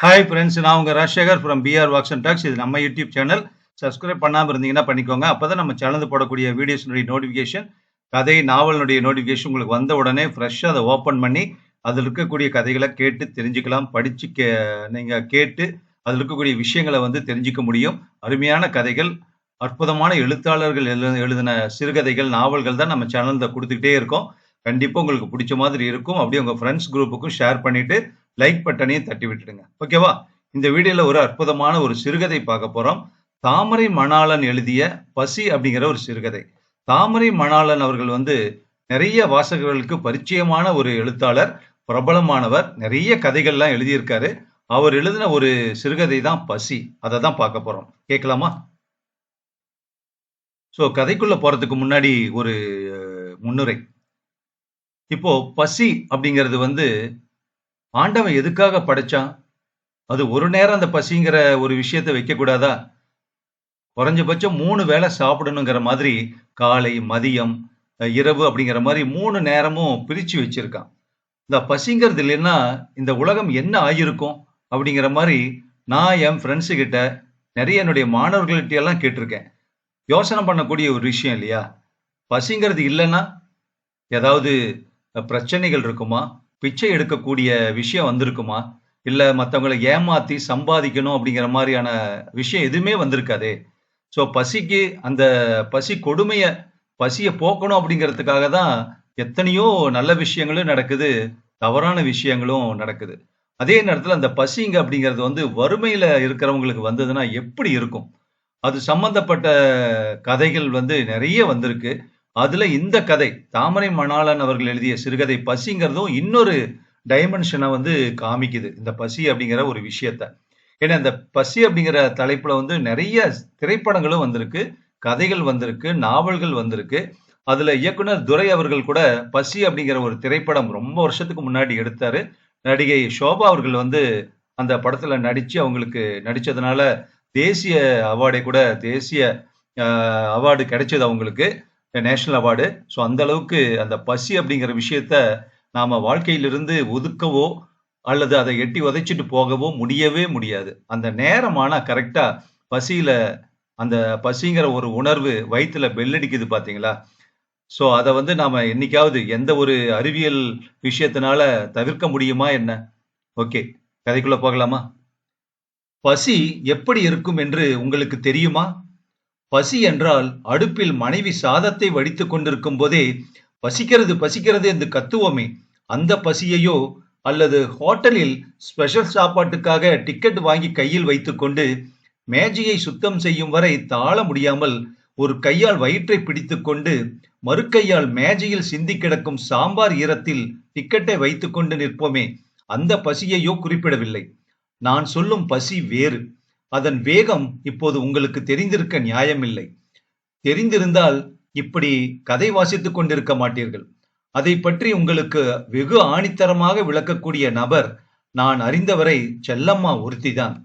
Hi friends நான் உங்கள் Rajasekar from PR walks and talks இது நம்ம யூடியூப் சேனல் சப்ஸ்கிரைப் பண்ணாமல் இருந்தீங்கன்னா பண்ணிக்கோங்க. அப்போ தான் நம்ம சேனல் போடக்கூடிய வீடியோஸ்னுடைய நோட்டிஃபிகேஷன் கதை நாவலினுடைய நோட்டிஃபிகேஷன் உங்களுக்கு வந்த உடனே ஃப்ரெஷ்ஷாக அதை ஓப்பன் பண்ணி அதில் இருக்கக்கூடிய கதைகளை கேட்டு தெரிஞ்சுக்கலாம் படித்து கே நீங்கள் கேட்டு அதில் இருக்கக்கூடிய விஷயங்களை வந்து தெரிஞ்சுக்க முடியும். அருமையான கதைகள் அற்புதமான எழுத்தாளர்கள் எழு எழுதின சிறுகதைகள் நாவல்கள் தான் நம்ம சேனலில் கொடுத்துக்கிட்டே இருக்கோம். கண்டிப்பாக உங்களுக்கு பிடிச்ச மாதிரி இருக்கும். அப்படியே உங்கள் ஃப்ரெண்ட்ஸ் குரூப்புக்கும் ஷேர் பண்ணிவிட்டு லைக் பட்டனையும் தட்டி விட்டுடுங்க. ஓகேவா இந்த வீடியோல ஒரு அற்புதமான ஒரு சிறுகதை பார்க்க போகிறோம் தாமரை மணாளன் எழுதிய பசி அப்படிங்கிற ஒரு சிறுகதை. தாமரை மணாளன் அவர்கள் வந்து நிறைய வாசகர்களுக்கு பரிச்சயமான ஒரு எழுத்தாளர் பிரபலமானவர் நிறைய கதைகள்லாம் எழுதியிருக்காரு. அவர் எழுதின ஒரு சிறுகதை தான் பசி. அதை தான் பார்க்க போறோம். கேட்கலாமா? ஸோ கதைக்குள்ள போறதுக்கு முன்னாடி ஒரு முன்னுரை. இப்போ பசி அப்படிங்கிறது வந்து ஆண்டவன் எதுக்காக படைச்சான்? அது ஒரு நேரம் அந்த பசிங்கிற ஒரு விஷயத்தை வைக்க கூடாதா குறைஞ்சபட்சம் மூணு வேளை சாப்பிடணுங்கிற மாதிரி காலை மதியம் இரவு அப்படிங்கிற மாதிரி மூணு நேரமும் பிரிச்சு வச்சிருக்கான். இந்த பசிங்கிறது இல்லைன்னா இந்த உலகம் என்ன ஆகியிருக்கும் அப்படிங்கிற மாதிரி நான் என் ஃப்ரெண்ட்ஸு கிட்ட நிறைய என்னுடைய மாணவர்கள்ட்ட எல்லாம் கேட்டிருக்கேன். யோசனை பண்ணக்கூடிய ஒரு விஷயம் இல்லையா? பசிங்கிறது இல்லைன்னா ஏதாவது பிரச்சனைகள் இருக்குமா? பிச்சை எடுக்கக்கூடிய விஷயம் வந்திருக்குமா? இல்ல மற்றவங்களை ஏமாத்தி சம்பாதிக்கணும் அப்படிங்கிற மாதிரியான விஷயம் எதுவுமே வந்திருக்காதே. ஸோ பசிக்கு அந்த பசி கொடுமையை பசியை போக்கணும் அப்படிங்கிறதுக்காக தான் எத்தனையோ நல்ல விஷயங்களும் நடக்குது தவறான விஷயங்களும் நடக்குது. அதே நேரத்தில் அந்த பசிங்க அப்படிங்கிறது வந்து வறுமையில இருக்கிறவங்களுக்கு வந்ததுன்னா எப்படி இருக்கும்? அது சம்பந்தப்பட்ட கதைகள் வந்து நிறைய வந்திருக்கு. அதுல இந்த கதை தாமரை மணாளன் அவர்கள் எழுதிய சிறுகதை பசிங்கிறதும் இன்னொரு டைமென்ஷனை வந்து காமிக்குது. இந்த பசி அப்படிங்கிற ஒரு விஷயத்த. ஏன்னா இந்த பசி அப்படிங்கிற தலைப்புல வந்து நிறைய திரைப்படங்களும் வந்திருக்கு கதைகள் வந்திருக்கு நாவல்கள் வந்திருக்கு. அதுல இயக்குனர் துரை அவர்கள் கூட பசி அப்படிங்கிற ஒரு திரைப்படம் ரொம்ப வருஷத்துக்கு முன்னாடி எடுத்தாரு. நடிகை ஷோபா அவர்கள் வந்து அந்த படத்துல நடிச்சு அவங்களுக்கு நடிச்சதுனால தேசிய அவார்டை கூட தேசிய அவார்டு கிடைச்சது அவங்களுக்கு. நேஷனல் அவார்டு ஸோ அந்த அளவுக்கு அந்த பசி அப்படிங்கிற விஷயத்த நாம் வாழ்க்கையிலிருந்து ஒதுக்கவோ அல்லது அதை எட்டி உதைச்சிட்டு போகவோ முடியவே முடியாது. அந்த நேரமான கரெக்டாக பசியில் அந்த பசிங்கிற ஒரு உணர்வு வயிற்றுல பெல்லடிக்குது பார்த்தீங்களா ஸோ அதை வந்து நாம் என்னைக்காவது எந்த ஒரு அறிவியல் விஷயத்தினால தவிர்க்க முடியுமா என்ன? ஓகே கதைக்குள்ளே போகலாமா? பசி எப்படி இருக்கும் என்று உங்களுக்கு தெரியுமா? பசி என்றால் அடுப்பில் மனைவி சாதத்தை வடித்து கொண்டிருக்கும் போதே பசிக்கிறது பசிக்கிறது என்று கத்துவோமே. அந்த பசியையோ அல்லது ஹோட்டலில் ஸ்பெஷல் சாப்பாட்டுக்காக டிக்கெட் வாங்கி கையில் வைத்துக்கொண்டு மேஜையை சுத்தம் செய்யும் வரை தாழ முடியாமல் ஒரு கையால் வயிற்றை பிடித்துக்கொண்டு மறுக்கையால் மேஜையில் சிந்தி கிடக்கும் சாம்பார் ஈரத்தில் டிக்கெட்டை வைத்துக்கொண்டு நிற்போமே. அந்த பசியையோ குறிப்பிடவில்லை. நான் சொல்லும் பசி வேறு. அதன் வேகம் இப்போது உங்களுக்கு தெரிந்திருக்க நியாயமில்லை. தெரிந்திருந்தால் இப்படி கதை வாசித்துக் கொண்டிருக்க மாட்டீர்கள். அதை பற்றி உங்களுக்கு வெகு ஆணித்தரமாக விளக்கக்கூடிய நபர் நான் அறிந்தவரை செல்லம்மா ஒருத்திதான்.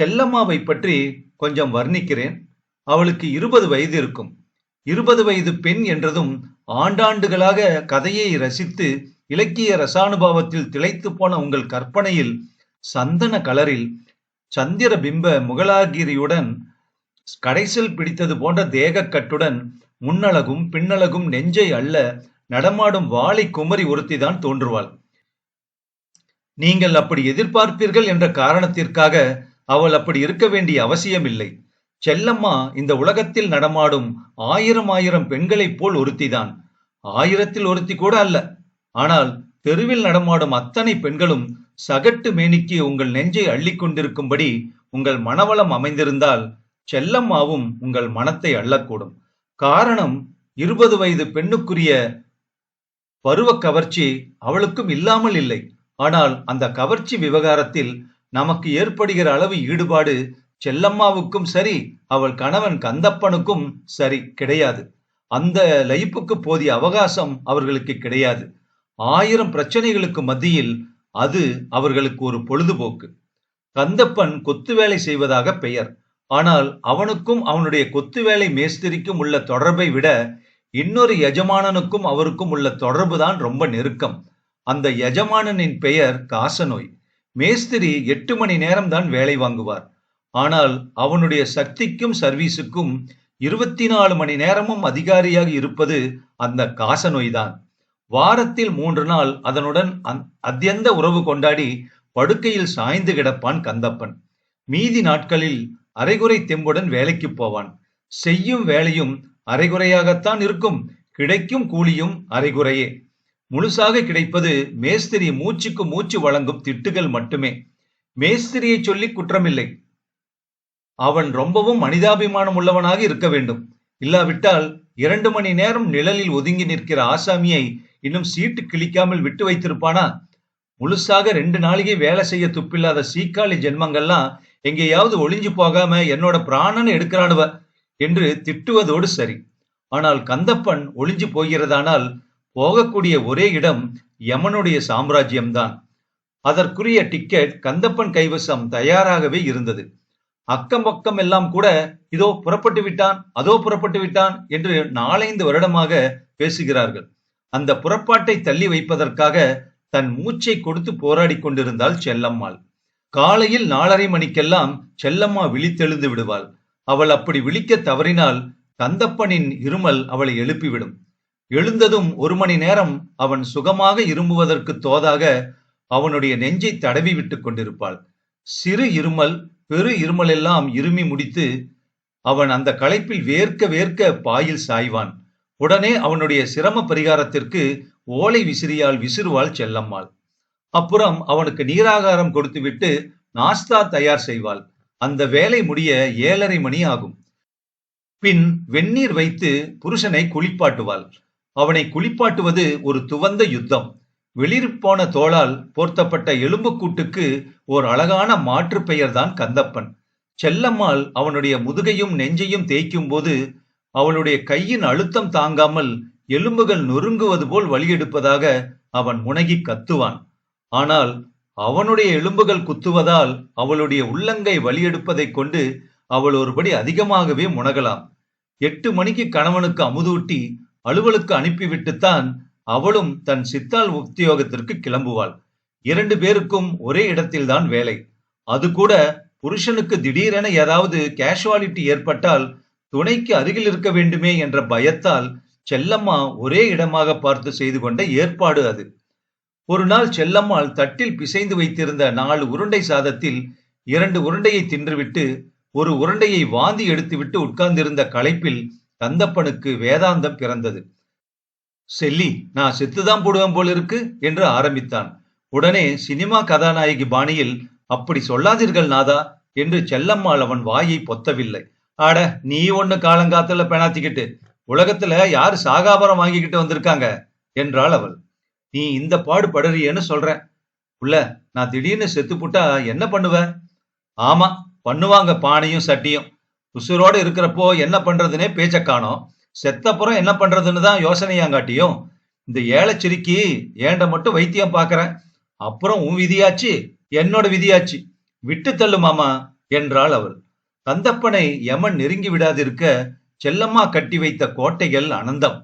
செல்லம்மாவை பற்றி கொஞ்சம் வர்ணிக்கிறேன். அவளுக்கு இருபது வயது இருக்கும். இருபது வயது பெண் என்றதும் ஆண்டாண்டுகளாக கதையை ரசித்து இலக்கிய ரசானுபாவத்தில் திளைத்து போன உங்கள் கற்பனையில் சந்தன கலரில் சந்திர பிம்ப முகலாகிரியுடன் கடைசில் பிடித்தது போன்ற தேகக்கட்டுடன் முன்னழகும் பின்னழகும் நெஞ்சை அல்ல நடமாடும் வாளை குமரி ஒருத்திதான் தோன்றுவாள். நீங்கள் அப்படி எதிர்பார்ப்பீர்கள் என்ற காரணத்திற்காக அவள் அப்படி இருக்க வேண்டிய அவசியமில்லை. செல்லம்மா இந்த உலகத்தில் நடமாடும் ஆயிரம் ஆயிரம் பெண்களைப் போல் ஒருத்திதான். ஆயிரத்தில் ஒருத்தி கூட அல்ல. ஆனால் தெருவில் நடமாடும் அத்தனை பெண்களும் சகட்டு மேனிக்கு உங்கள் நெஞ்சை அள்ளிக் கொண்டிருக்கும்படி உங்கள் மனவளம் அமைந்திருந்தால் செல்லம்மாவும் உங்கள் மனத்தை அள்ளக்கூடும். காரணம் இருபது வயது பெண்ணுக்குரிய பருவ கவர்ச்சி அவளுக்கும் இல்லாமல் இல்லை. ஆனால் அந்த கவர்ச்சி விவகாரத்தில் நமக்கு ஏற்படுகிற அளவு ஈடுபாடு செல்லம்மாவுக்கும் சரி அவள் கணவன் கந்தப்பனுக்கும் சரி கிடையாது. அந்த லயிப்புக்கு போதிய அவகாசம் அவர்களுக்கு கிடையாது. ஆயிரம் பிரச்சனைகளுக்கு மத்தியில் அது அவர்களுக்கு ஒரு பொழுதுபோக்கு. கந்தப்பன் கொத்து வேலை செய்வதாக பெயர். ஆனால் அவனுக்கும் அவனுடைய கொத்து வேலை மேஸ்திரிக்கும் உள்ள தொடர்பை விட இன்னொரு எஜமானனுக்கும் அவருக்கும் உள்ள தொடர்புதான் ரொம்ப நெருக்கம். அந்த எஜமானனின் பெயர் காசநோய். மேஸ்திரி எட்டு மணி நேரம் தான் வேலை வாங்குவார். ஆனால் அவனுடைய சக்திக்கும் சர்வீஸுக்கும் இருபத்தி நாலு மணி நேரமும் அதிகாரியாக இருப்பது அந்த காச நோய்தான் வாரத்தில் மூன்று நாள் அதனுடன் அந்- அத்தியந்த உறவு கொண்டாடி படுக்கையில் சாய்ந்து கிடப்பான் கந்தப்பன். மீதி நாட்களில் அரைகுறை தெம்புடன் வேலைக்கு போவான். செய்யும் வேலையும் அரைகுறையாகத்தான் இருக்கும். கிடைக்கும் கூலியும் அரைகுறையே. முழுசாக கிடைப்பது மேஸ்திரி மூச்சுக்கு மூச்சு வழங்கும் திட்டுகள் மட்டுமே. மேஸ்திரியை சொல்லி குற்றமில்லை. அவன் ரொம்பவும் மனிதாபிமானம் உள்ளவனாக இருக்க வேண்டும். இல்லாவிட்டால் இரண்டு மணி நேரம் நிழலில் ஒதுங்கி நிற்கிற ஆசாமியை இன்னும் சீட்டு கிழிக்காமல் விட்டு வைத்திருப்பானா? முழுசாக ரெண்டு நாளைக்கு வேலை செய்ய துப்பில்லாத சீக்காளி ஜென்மங்கள்லாம் எங்கேயாவது ஒளிஞ்சு போகாம என்னோட பிராணன் எடுக்கிறானுவ என்று திட்டுவதோடு சரி. ஆனால் கந்தப்பன் ஒளிஞ்சு போகிறதானால் போகக்கூடிய ஒரே இடம் யமனுடைய சாம்ராஜ்யம்தான். அதற்குரிய டிக்கெட் கந்தப்பன் கைவசம் தயாராகவே இருந்தது. அக்கம் பக்கம் எல்லாம் கூட இதோ புறப்பட்டு விட்டான் அதோ புறப்பட்டு விட்டான் என்று நாலைந்து வருடமாக பேசுகிறார்கள். அந்த புறப்பாட்டை தள்ளி வைப்பதற்காக தன் மூச்சை கொடுத்து போராடி கொண்டிருந்தாள் செல்லம்மாள். காலையில் நாலரை மணிக்கெல்லாம் செல்லம்மா விழித்தெழுந்து விடுவாள். அவள் அப்படி விழிக்க தவறினால் கந்தப்பனின் இருமல் அவளை எழுப்பிவிடும். எழுந்ததும் ஒரு மணி நேரம் அவன் சுகமாக இரும்புவதற்கு தோதாக அவனுடைய நெஞ்சை தடவி விட்டு கொண்டிருப்பாள். சிறு இருமல் பெரு இருமல் எல்லாம் இருமி முடித்து அவன் அந்த களைப்பில் வேர்க்க வேர்க்க பாயில் சாய்வான். உடனே அவனுடைய சிரம பரிகாரத்திற்கு ஓலை விசிறியால் விசிறுவாள் செல்லம்மாள். அப்புறம் அவனுக்கு நீராகாரம் கொடுத்துவிட்டு நாஸ்தா தயார் செய்வாள். அந்த வேலை முடிய ஏழரை மணி ஆகும். பின் வெந்நீர் வைத்து புருஷனை குளிப்பாட்டுவாள். அவனை குளிப்பாட்டுவது ஒரு துவந்த யுத்தம். வெளிர்போன தோளால் போர்த்தப்பட்ட எலும்புக்கூட்டுக்கு ஓர் அழகான மாற்று பெயர்தான் கந்தப்பன். செல்லம்மாள் அவனுடைய முதுகையும் நெஞ்சையும் தேய்க்கும் போது அவளுடைய கையின் அழுத்தம் தாங்காமல் எலும்புகள் நொறுங்குவது போல் வழியெடுப்பதாக அவன் முனகி கத்துவான். ஆனால் அவனுடைய எலும்புகள் குத்துவதால் அவளுடைய உள்ளங்கை வழியெடுப்பதைக் கொண்டு அவள் ஒருபடி அதிகமாகவே முனகலாம். எட்டு மணிக்கு கணவனுக்கு அமுதூட்டி அலுவலுக்கு அனுப்பிவிட்டுத்தான் அவளும் தன் சித்தாள் உத்தியோகத்திற்கு கிளம்புவாள். இரண்டு பேருக்கும் ஒரே இடத்தில்தான் வேலை. அது கூட புருஷனுக்கு திடீரென ஏதாவது கேஷுவாலிட்டி ஏற்பட்டால் துணைக்கு அருகில் இருக்க வேண்டுமே என்ற பயத்தால் செல்லம்மா ஒரே இடமாக பார்த்து செய்து கொண்ட ஏற்பாடு அது. ஒரு நாள் செல்லம்மாள் தட்டில் பிசைந்து வைத்திருந்த நாலு உருண்டை சாதத்தில் இரண்டு உருண்டையை தின்றுவிட்டு ஒரு உருண்டையை வாந்தி எடுத்துவிட்டு உட்கார்ந்திருந்த களைப்பில் தந்தப்பனுக்கு வேதாந்தம் பிறந்தது. செல்லி நான் செத்துதான் போடுவேன் போல இருக்கு என்று ஆரம்பித்தான். உடனே சினிமா கதாநாயகி பாணியில் அப்படி சொல்லாதீர்கள் நாதா என்று செல்லம்மாள் அவன் வாயை பொத்தவில்லை. ஆட நீ ஒன்னு காலங்காத்துல பெணாத்திக்கிட்டு உலகத்துல யார் சாகாபரம் வாங்கிக்கிட்டு வந்திருக்காங்க? என்றாள் அவள். நீ இந்த பாடு படுறியன்னு சொல்றேன். உள்ள நான் திடீர்னு செத்து புட்டா என்ன பண்ணுவ? ஆமா பண்ணுவாங்க பானையும் சட்டியும். உசுரோடு இருக்கிறப்போ என்ன பண்றதுன்னே பேச்ச காணோம். செத்தப்புறம் என்ன பண்றதுன்னு தான் யோசனையாங்காட்டியும் இந்த ஏழைச்சிரிக்கி ஏண்ட மட்டும் வைத்தியம் பாக்குறேன். அப்புறம் உன் விதியாச்சு என்னோட விதியாச்சு. விட்டு தள்ளு மாமா என்றாள் அவள். கந்தப்பனை யமன் நெருங்கி விடாதிருக்க செல்லம்மா கட்டி வைத்த கோட்டைகள் அனந்தம்.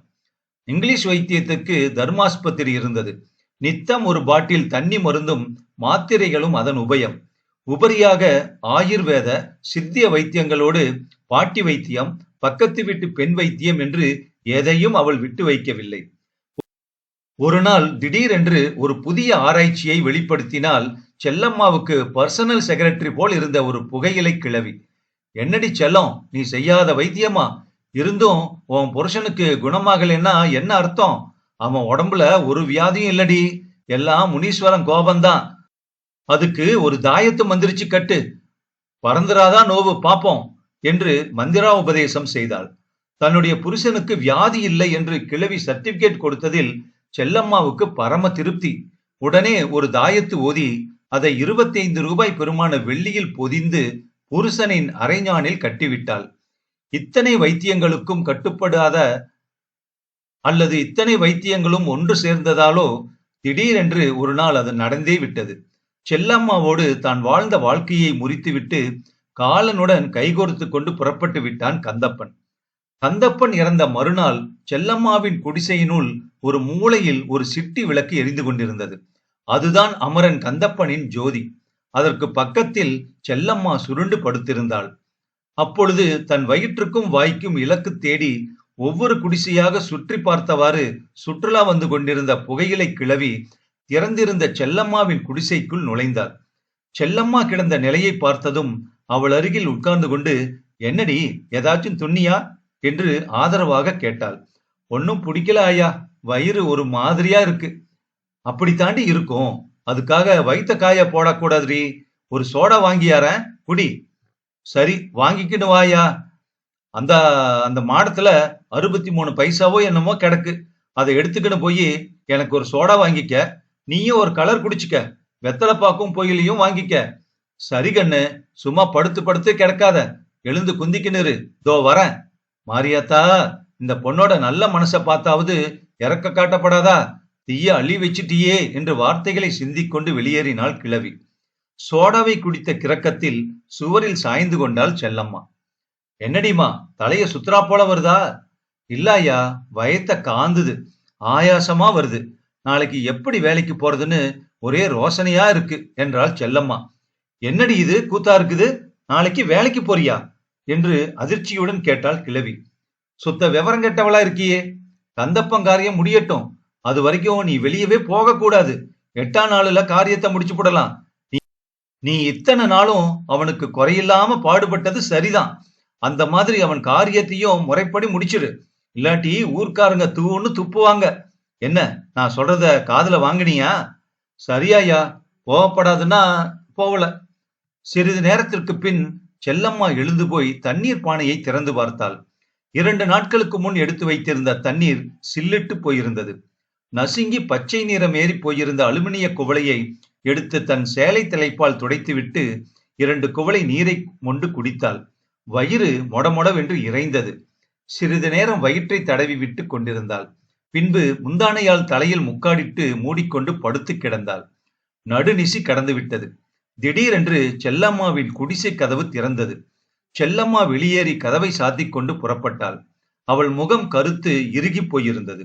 இங்கிலீஷ் வைத்தியத்துக்கு தர்மாஸ்பத்திரி இருந்தது. நித்தம் ஒரு பாட்டில் தண்ணி மருந்தும் மாத்திரைகளும் அதன் உபயம். உபரியாக ஆயுர்வேத சித்திய வைத்தியங்களோடு பாட்டி வைத்தியம் பக்கத்து வீட்டு பெண் வைத்தியம் என்று எதையும் அவள் விட்டு வைக்கவில்லை. ஒரு நாள் திடீரென்று ஒரு புதிய ஆராய்ச்சியை வெளிப்படுத்தினால் செல்லம்மாவுக்கு பர்சனல் செக்ரட்டரி போல் இருந்த ஒரு புகையிலை கிழவி. என்னடி செல்லம்? நீ செய்யாத வைத்தியமா? இருந்தும் உன் புருஷனுக்கு குணமாகலைன்னா என்ன அர்த்தம்? அவன் உடம்புல ஒரு வியாதியும் இல்லடி. எல்லாம் முனீஸ்வரன் கோபந்தான் அதுக்கு ஒரு தாயத்து மந்திரிச்சு கட்டு. பறந்துராதா நோவு பாப்போம் என்று மந்திரா உபதேசம் செய்தாள். தன்னுடைய புருஷனுக்கு வியாதி இல்லை என்று கிழவி சர்டிபிகேட் கொடுத்ததில் செல்லம்மாவுக்கு பரம திருப்தி. உடனே ஒரு தாயத்து ஓதி அதை இருபத்தைந்து ரூபாய் பெருமான வெள்ளியில் பொதிந்து புருஷனின் அரைஞானில் கட்டிவிட்டாள். இத்தனை வைத்தியங்களுக்கும் கட்டுப்படாத அல்லது இத்தனை வைத்தியங்களும் ஒன்று சேர்ந்ததாலோ திடீரென்று ஒரு நாள் அது நடந்தே விட்டது. செல்லம்மாவோடு தான் வாழ்ந்த வாழ்க்கையை முறித்துவிட்டு காலனுடன் கைகோர்த்து கொண்டு புறப்பட்டு விட்டான் கந்தப்பன். கந்தப்பன் இறந்த மறுநாள் செல்லம்மாவின் குடிசையினுள் ஒரு மூலையில் ஒரு சிட்டி விளக்கு எரிந்து கொண்டிருந்தது. அதுதான் அமரன் கந்தப்பனின் ஜோதி. அதற்கு பக்கத்தில் செல்லம்மா சுருண்டு படுத்திருந்தாள். அப்பொழுது தன் வயிற்றுக்கும் வாய்க்கும் இலக்கு தேடி ஒவ்வொரு குடிசையாக சுற்றி பார்த்தவாறு சுற்றுலா வந்து கொண்டிருந்த புகையிலை கிளவி திறந்திருந்த செல்லம்மாவின் குடிசைக்குள் நுழைந்தாள். செல்லம்மா கிடந்த நிலையை பார்த்ததும் அவள் அருகில் உட்கார்ந்து கொண்டு என்னடி ஏதாச்சும் துண்ணியா? என்று ஆதரவாக கேட்டாள். ஒன்னும் பிடிக்கல ஐயா. வயிறு ஒரு மாதிரியா இருக்கு. அப்படி தாண்டி இருக்கும். அதுக்காக வைத்த காய போடக்கூடாதுரி ஒரு சோடா வாங்கியாரன் குடி. சரி வாங்கிக்கிட்டு வாயா. அந்த அந்த மாடத்துல அறுபத்தி மூணு பைசாவோ என்னமோ கிடக்கு. அதை எடுத்துக்கிட்டு போய் எனக்கு ஒரு சோடா வாங்கிக்க. நீயும் ஒரு கலர் குடிச்சிக்க. வெத்தலை பாக்கும் பொயிலையும் வாங்கிக்க. சரி கண்ணு சும்மா படுத்து படுத்து கிடக்காத. எழுந்து குந்திக்கினுரு தோ வரேன். மாரியாத்தா இந்த பொண்ணோட நல்ல மனசை பார்த்தாவது இறக்க காட்டப்படாதா? தீய அள்ளி வச்சிட்டியே என்று வார்த்தைகளை சிந்திக்கொண்டு வெளியேறினாள் கிழவி. சோடாவை குடித்த கிறக்கத்தில் சுவரில் சாய்ந்து கொண்டாள் செல்லம்மா. என்னடிமா தலைய சுத்தரா போல வருதா? இல்லையா வயத்த காந்துது. ஆயாசமா வருது. நாளைக்கு எப்படி வேலைக்கு போறதுன்னு ஒரே ரோசனையா இருக்கு என்றாள் செல்லம்மா. என்னடி இது? கூத்தா இருக்குது? நாளைக்கு வேலைக்கு போறியா? என்று அதிர்ச்சியுடன் கேட்டாள் கிழவி. சுத்த விவரம் கெட்டவளா இருக்கியே? தந்தப்பங்காரியம் முடியட்டும். அது வரைக்கும் நீ வெளியவே போகக்கூடாது. எட்டாம் நாளுல காரியத்தை முடிச்சு போடலாம். நீ இத்தனை நாளும் அவனுக்கு குறையில்லாம பாடுபட்டது சரிதான். அந்த மாதிரி அவன் காரியத்தையும் முறைப்படி முடிச்சிடு இல்லாட்டி ஊர்க்காரங்க தூன்னு துப்புவாங்க. என்ன நான் சொல்றத காதுல வாங்கினியா? சரியாயா போகப்படாதுன்னா போகல சிறிது நேரத்திற்கு பின் செல்லம்மா எழுந்து போய் தண்ணீர் பானையை திறந்து பார்த்தாள். இரண்டு நாட்களுக்கு முன் எடுத்து வைத்திருந்த தண்ணீர் சில்லிட்டு போயிருந்தது. நசுங்கி பச்சை நிறம் ஏறி போயிருந்த அலுமினிய குவளையை எடுத்து தன் சேலை தலைப்பால் துடைத்துவிட்டு இரண்டு குவளை நீரை மொண்டு குடித்தாள். வயிறு மொடமொடவென்று இறைந்தது. சிறிது நேரம் வயிற்றை தடவி விட்டு கொண்டிருந்தாள். பின்பு முந்தானையால் தலையில் முக்காடிட்டு மூடிக்கொண்டு படுத்து கிடந்தாள். நடுநிசி கடந்துவிட்டது. திடீரென்று செல்லம்மாவின் குடிசை கதவு திறந்தது. செல்லம்மா வெளியேறி கதவை சாத்திக் கொண்டு புறப்பட்டாள். அவள் முகம் கருத்து இறுகி போயிருந்தது.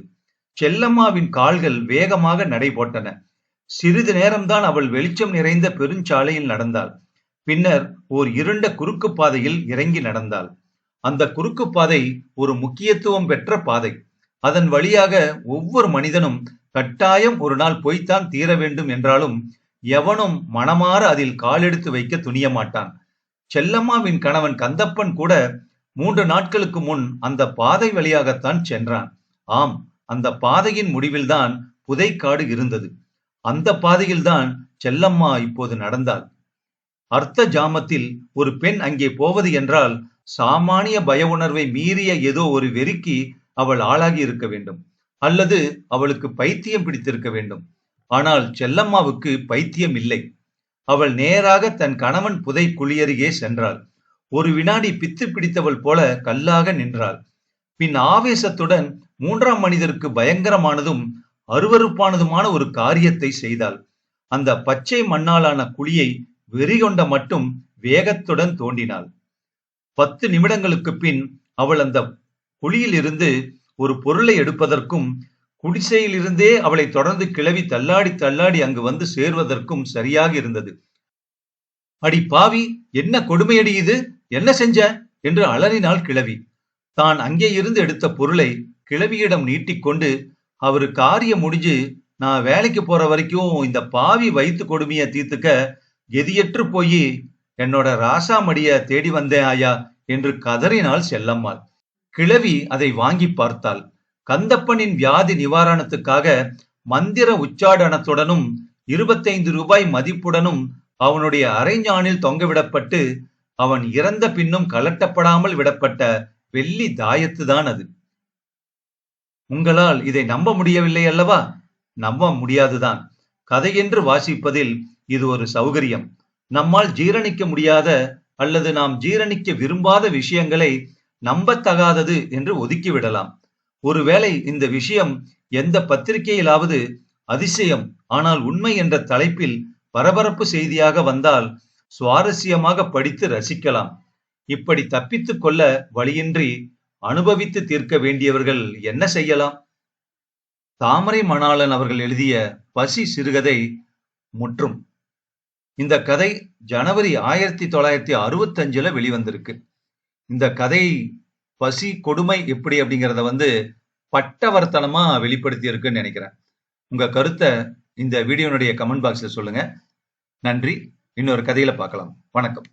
செல்லம்மாவின் கால்கள் வேகமாக நடைபோட்டன. சிறிது நேரம்தான் அவள் வெளிச்சம் நிறைந்த பெருஞ்சாலையில் நடந்தாள். பின்னர் ஓர் இருண்ட குறுக்கு பாதையில் இறங்கி நடந்தாள். அந்த குறுக்கு பாதை ஒரு முக்கியத்துவம் பெற்ற பாதை. அதன் வழியாக ஒவ்வொரு மனிதனும் கட்டாயம் ஒரு நாள் போய்த்தான் தீர வேண்டும் என்றாலும் எவனும் மனமாற அதில் காலெடுத்து வைக்க துணிய மாட்டான். செல்லம்மாவின் கணவன் கந்தப்பன் கூட மூன்று நாட்களுக்கு முன் அந்த பாதை வழியாகத்தான் சென்றான். ஆம் அந்த பாதையின் முடிவில்தான் புதைக்காடு இருந்தது. அந்த பாதையில்தான் செல்லம்மா இப்போது நடந்தாள். அர்த்த ஜாமத்தில் ஒரு பெண் அங்கே போவது என்றால் சாமானிய பய உணர்வை மீறிய ஏதோ ஒரு வெறிக்கு அவள் ஆளாகி இருக்க வேண்டும். அல்லது அவளுக்கு பைத்தியம் பிடித்திருக்க வேண்டும். ஆனால் செல்லம்மாவுக்கு பைத்தியம் இல்லை. அவள் நேராக தன் கணவன் புதை குழியருகே சென்றாள். ஒரு வினாடி பித்து பிடித்தவள் போல கல்லாக நின்றாள். பின் ஆவேசத்துடன் மூன்றாம் மனிதருக்கு பயங்கரமானதும் அருவறுப்பானதுமான ஒரு காரியத்தை செய்தாள். அந்த பச்சை மண்ணாலான குழியை வெறிகொண்ட மட்டும் வேகத்துடன் தோண்டினாள். பத்து நிமிடங்களுக்கு பின் அவள் அந்த குழியில் இருந்து ஒரு பொருளை எடுப்பதற்கும் குடிசையிலிருந்தே அவளை தொடர்ந்து கிளவி தள்ளாடி தள்ளாடி அங்கு வந்து சேர்வதற்கும் சரியாக இருந்தது. அடி பாவி என்ன கொடுமையடி இது? என்ன செஞ்ச? என்று அலறினாள் கிழவி தான் அங்கே இருந்து எடுத்த பொருளை கிழவியிடம் நீட்டிக்கொண்டு அவரு காரியம் முடிஞ்சு நான் வேலைக்கு போற வரைக்கும் இந்த பாவி வயிற்று கொடுமைய தீர்த்துக்க கெதியற்று போய் என்னோட ராசாமடிய தேடி வந்தேன் ஆயா என்று கதறினாள் செல்லம்மாள். கிழவி அதை வாங்கி பார்த்தாள். கந்தப்பனின் வியாதி நிவாரணத்துக்காக மந்திர உச்சாடனத்துடனும் இருபத்தைந்து ரூபாய் மதிப்புடனும் அவனுடைய அரைஞானில் தொங்கவிடப்பட்டு அவன் இறந்த பின்னும் கலட்டப்படாமல் விடப்பட்ட வெள்ளி தாயத்துதான் அது. உங்களால் இதை நம்ப முடியவில்லை அல்லவா? நம்ப முடியாதுதான். கதையென்று வாசிப்பதில் இது ஒரு சௌகரியம். நம்மால் ஜீரணிக்க முடியாத அல்லது நாம் ஜீரணிக்க விரும்பாத விஷயங்களை நம்பத்தகாதது என்று ஒதுக்கிவிடலாம். ஒருவேளை இந்த விஷயம் எந்த பத்திரிகையிலாவது அதிசயம் ஆனால் உண்மை என்ற தலைப்பில் பரபரப்பு செய்தியாக வந்தால் சுவாரஸ்யமாக படித்து ரசிக்கலாம். இப்படி தப்பித்துக் கொள்ள வழியின்றி அனுபவித்து தீர்க்க வேண்டியவர்கள் என்ன செய்யலாம்? தாமரை மணாளன் அவர்கள் எழுதிய பசி சிறுகதை முற்றும். இந்த கதை ஜனவரி ஆயிரத்தி தொள்ளாயிரத்தி அறுபத்தி வெளிவந்திருக்கு. இந்த கதை பசி கொடுமை எப்படி அப்படிங்கிறத வந்து பட்டவர்த்தனமா வெளிப்படுத்தி இருக்குன்னு நினைக்கிறேன். உங்க கருத்தை இந்த வீடியோனுடைய கமெண்ட் பாக்ஸ்ல சொல்லுங்க. நன்றி. இன்னொரு கதையில பார்க்கலாம். வணக்கம்.